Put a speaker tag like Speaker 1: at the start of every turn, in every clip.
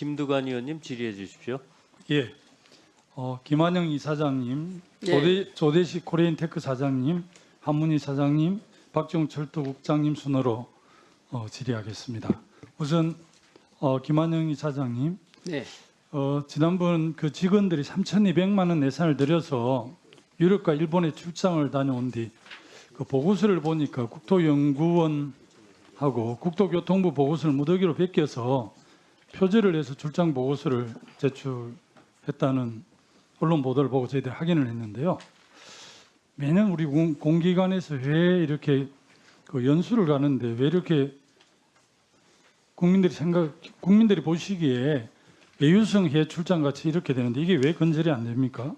Speaker 1: 김두관 의원님 질의해 주십시오.
Speaker 2: 예. 어, 김한영 이사장님,
Speaker 3: 예.
Speaker 2: 조대, 조대식 코레인테크 사장님, 한문희 사장님, 박지용 철도국장님 순으로 어, 질의하겠습니다. 우선 어, 김한영 이사장님,
Speaker 3: 네.
Speaker 2: 어, 지난번 그 직원들이 3,200만 원 예산을 들여서 유럽과 일본에 출장을 다녀온 뒤 그 보고서를 보니까 국토연구원하고 국토교통부 보고서를 무더기로 베껴서 표절을 해서 출장 보고서를 제출했다는 언론 보도를 보고 저희들이 확인을 했는데요. 매년 우리 공- 공기관에서 왜 이렇게 그 연수를 가는데 왜 이렇게 국민들이 생각 국민들이 보시기에 외유성 해 출장 같이 이렇게 되는데 이게 왜 건절이 안 됩니까?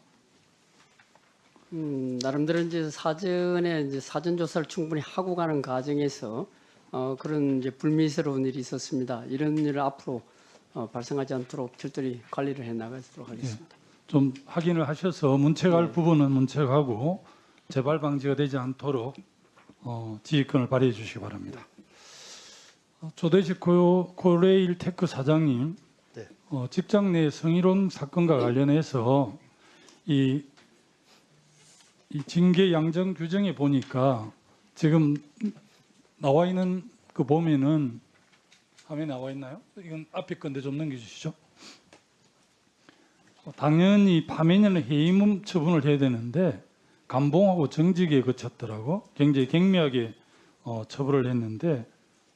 Speaker 3: 음, 나름대로 이제 사전에 이제 사전 조사를 충분히 하고 가는 과정에서 어, 그런 이제 불미스러운 일이 있었습니다. 이런 일을 앞으로 어, 발생하지 않도록 철저히 관리를 해 나가도록 하겠습니다.
Speaker 2: 좀 확인을 하셔서 문책할 부분은 문책하고 재발 방지가 되지 않도록 어, 지휘권을 발휘해 주시기 바랍니다. 어, 조대식 코, 코레일 테크 사장님,
Speaker 4: 네.
Speaker 2: 어, 직장 내 성희롱 사건과 관련해서 이, 이 징계 양정 규정에 보니까 지금 나와 있는 그 보면은 화면에 나와 있나요? 이건 앞에 건데 좀 넘겨주시죠. 어, 당연히 파면이나 해임 처분을 해야 되는데 감봉하고 정직에 그쳤더라고 굉장히 경미하게 어, 처벌을 했는데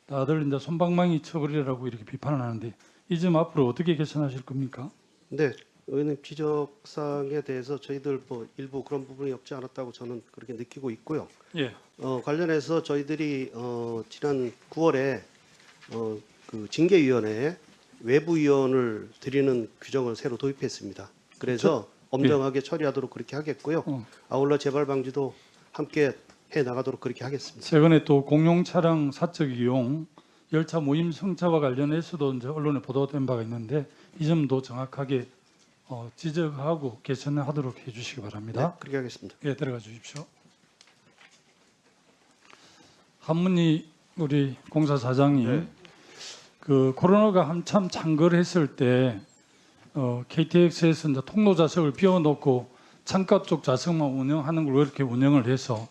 Speaker 2: 다들 이제 손방망이 처벌이라고 이렇게 비판을 하는데 이 점 앞으로 어떻게 개선하실 겁니까?
Speaker 4: 네, 의원님 지적사항에 대해서 저희들 뭐 일부 그런 부분이 없지 않았다고 저는 그렇게 느끼고 있고요.
Speaker 2: 예,
Speaker 4: 어, 관련해서 저희들이 어, 지난 9월에 어, 그 징계위원회에 외부위원을 드리는 규정을 새로 도입했습니다. 그래서 엄정하게 처리하도록 그렇게 하겠고요.
Speaker 2: 어.
Speaker 4: 아울러 재발 방지도 함께 해 나가도록 그렇게 하겠습니다.
Speaker 2: 최근에 또 공용 차량 사적 이용 열차 모임 성차와 관련해서도 이제 언론에 보도된 바가 있는데 이 점도 정확하게 어, 지적하고 개선하도록 해주시기
Speaker 4: 네,
Speaker 2: 바랍니다.
Speaker 4: 그렇게 하겠습니다.
Speaker 2: 예, 들어가 주십시오. 한문희 우리 공사 사장님,
Speaker 5: 네.
Speaker 2: 그 코로나가 한참 창궐했을 때 어, KTX에서 이제 통로 좌석을 비워놓고 창가 쪽 좌석만 운영하는 걸 이렇게 운영을 해서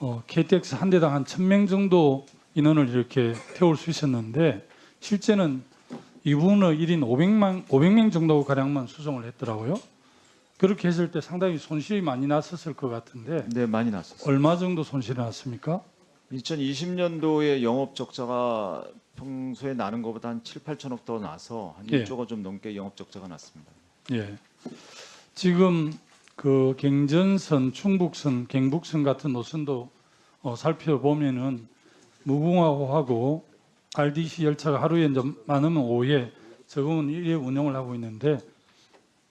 Speaker 2: 어, KTX 한 대당 한 1,000명 정도 인원을 이렇게 태울 수 있었는데 실제는 이분의 1인 500만 500명 정도 가량만 수송을 했더라고요. 그렇게 했을 때 상당히 손실이 많이 났었을 것 같은데
Speaker 5: 네, 많이 났었어요.
Speaker 2: 얼마 정도 손실이 났습니까?
Speaker 5: 2020년도에 영업 적자가 평소에 나는 것보다 한 7, 8천억 더 나서 한
Speaker 2: 예.
Speaker 5: 1조가 좀 넘게 영업 적자가 났습니다.
Speaker 2: 예. 지금 그 경전선, 충북선, 경북선 같은 노선도 어, 살펴보면은 무궁화호하고 RDC 열차가 하루에 이제 많으면 5회, 적으면 1회 운영을 하고 있는데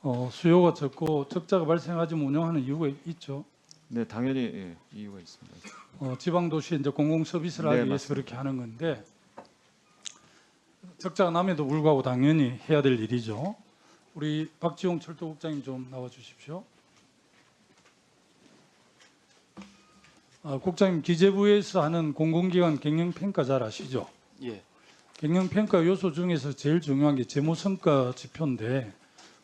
Speaker 2: 어, 수요가 적고 적자가 발생하지만 운영하는 이유가 있죠.
Speaker 5: 네, 당연히 예, 이유가 있습니다.
Speaker 2: 어, 지방 도시에 이제 공공 서비스를
Speaker 5: 네,
Speaker 2: 하기 위해서 그렇게 하는 건데 적자가 남에도 불구하고 당연히 해야 될 일이죠. 우리 박지용 철도국장님 좀 나와 주십시오. 아, 국장님 기재부에서 하는 공공기관 경영 평가 잘 아시죠?
Speaker 1: 예.
Speaker 2: 경영 평가 요소 중에서 제일 중요한 게 재무 성과 지표인데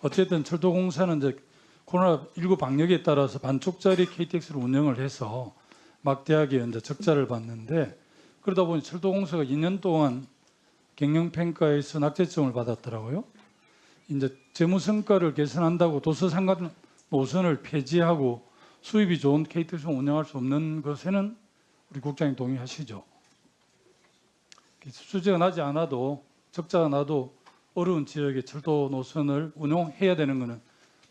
Speaker 2: 어쨌든 철도공사는 이제 코로나 19 방역에 따라서 반쪽짜리 KTX를 운영을 해서 막대하게 이제 적자를 봤는데 그러다 보니 철도공사가 2년 동안 경영 평가에서 낙제점을 받았더라고요. 이제 재무 성과를 개선한다고 도서 상관 노선을 폐지하고 수입이 좋은 KTX 를 운영할 수 없는 것에는 우리 국장님 동의하시죠? 수주가 나지 않아도 적자가 나도 어려운 지역의 철도 노선을 운영해야 되는 것은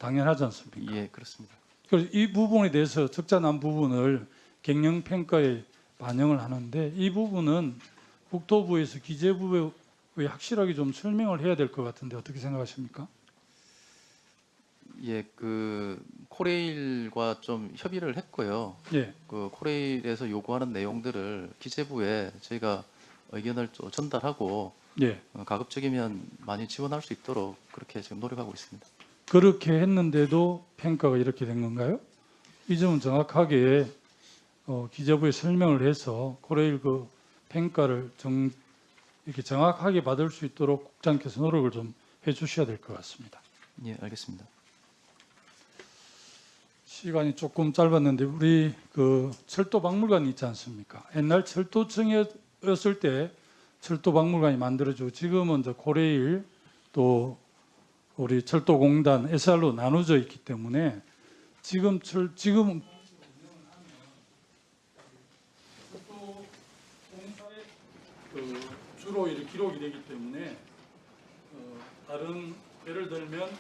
Speaker 2: 당연하지 않습니까?
Speaker 1: 예, 그렇습니다.
Speaker 2: 그래서 이 부분에 대해서 적자 난 부분을 경영 평가에 반영을 하는데 이 부분은 국토부에서 기재부에 확실하게 좀 설명을 해야 될 것 같은데 어떻게 생각하십니까?
Speaker 6: 예, 그 코레일과 좀 협의를 했고요.
Speaker 2: 예,
Speaker 6: 그 코레일에서 요구하는 내용들을 기재부에 저희가 의견을 좀 전달하고
Speaker 2: 예.
Speaker 6: 어, 가급적이면 많이 지원할 수 있도록 그렇게 지금 노력하고 있습니다.
Speaker 2: 그렇게 했는데도 평가가 이렇게 된 건가요? 이 점은 정확하게 어, 기재부에 설명을 해서 코레일 그 평가를 정, 이렇게 정확하게 받을 수 있도록 국장께서 노력을 좀 해주셔야 될 것 같습니다.
Speaker 6: 예, 알겠습니다.
Speaker 2: 시간이 조금 짧았는데 우리 그 철도 박물관 있지 않습니까? 옛날 철도청이었을 때 철도 박물관이 만들어지고 지금은 이제 고레일 또 우리 철도공단 SR로 나눠져 있기 때문에 지금 철 지금 그 주로 이렇게 기록이 되기 때문에 어, 다른 예를 들면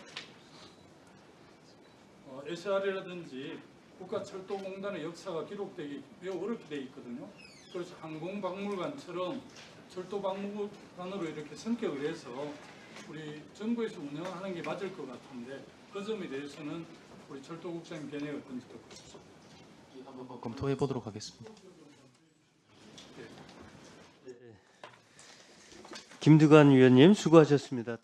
Speaker 2: 어, SR이라든지 국가철도공단의 역사가 기록되기 매우 어렵게 돼 있거든요. 그래서 항공박물관처럼 철도박물관으로 이렇게 성격을 해서 우리 정부에서 운영하는 게 맞을 것 같은데 그 점에 대해서는 우리 철도국장님 견해가 어떤지 듣고 싶습니다.
Speaker 6: 한번 검토해 보도록 하겠습니다.
Speaker 1: 김두관 위원님 수고하셨습니다.